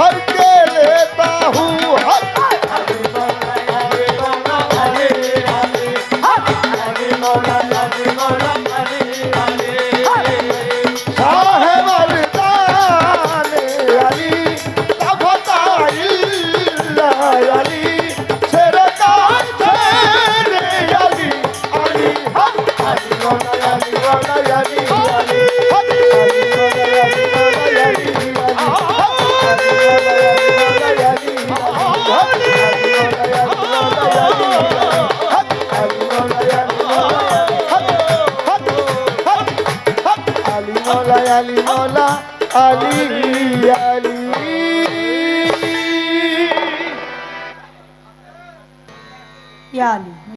भर के लेता हूँ साहेब अरदाने अली तबताइल्ला अली शेरकान আলী মৌলা আলী আলী ইয়া আলী